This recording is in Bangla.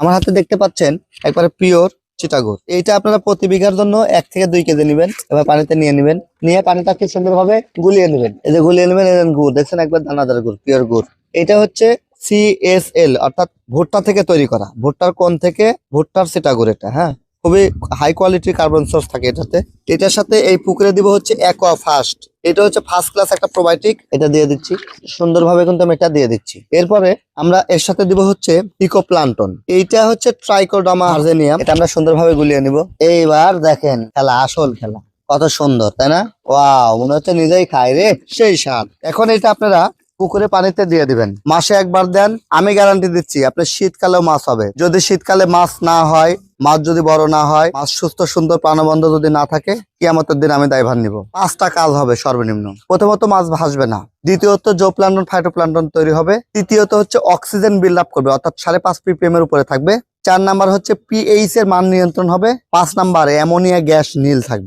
আমার হাতে দেখতে পাচ্ছেন একবারে পিওর চিটাগুড় এইটা আপনারা প্রতি বিঘার জন্য এক থেকে দুই কেজি নেবেন, এবার পানিতে নিয়ে নেবেন। নিয়ে পানিটা খুব সুন্দরভাবে গুলিয়ে নেবেন। এই যে গুলিয়ে নেবেন এদের গুড়, দেখছেন একবার দানাদার গুড়, পিওর গুড়। এটা হচ্ছে সিএসএল অর্থাৎ ভুট্টা থেকে তৈরি করা। ভুট্টার কোন থেকে ভুট্টার চিটাগুড় এটা হ্যাঁ? খুবই হাই কোয়ালিটির কার্বন সোর্স থাকে এটাতে। এটার সাথে এই পুকুরে দিব হচ্ছে অ্যাকোয়া ফাস্ট এটা হচ্ছে ফার্স্ট ক্লাস একটা প্রোবায়োটিক এটা দিয়ে দিচ্ছি। সুন্দরভাবে কিন্তু আমি এটা দিয়ে দিচ্ছি। এরপরে আমরা এর সাথে দিব হচ্ছে ইকো প্লান্টন এইটা হচ্ছে ট্রাইকোডামা আর্জেনিয়াম এটা আমরা সুন্দরভাবে গুলিয়ে নিব। এইবার দেখেন, খেলা, আসল খেলা। কত সুন্দর, তাই না? ওয়াও মনে হচ্ছে নিজেই খাই রে, সেই স্বাদ। এখন এটা আপনারা পুকুরে পানিতে দিয়ে দিবেন। মাসে একবার দেন, আমি গ্যারান্টি দিচ্ছি, আপনার শীতকালেও মাছ হবে। যদি শীতকালে মাছ না হয়, মাছ যদি বড় না হয়, মাছ সুস্থ, সুন্দর প্রাণবন্ধ যদি না থাকে, কিয়ামতের দিন আমি দায়ভার নিব। পাঁচটা কাজ হবে সর্বনিম্ন। প্রথমত মাছ ভাসবে না। দ্বিতীয়ত জো প্লান্টন ফাইটোপ্লান্টন তৈরি হবে। তৃতীয়ত হচ্ছে অক্সিজেন বিল্ড আপ করবে, অর্থাৎ সাড়ে পাঁচ পিপিএম এর উপরে থাকবে। চার নাম্বার হচ্ছে পিএইচ এর মান নিয়ন্ত্রণ হবে। পাঁচ নাম্বার, অ্যামোনিয়া গ্যাস নীল থাকবে।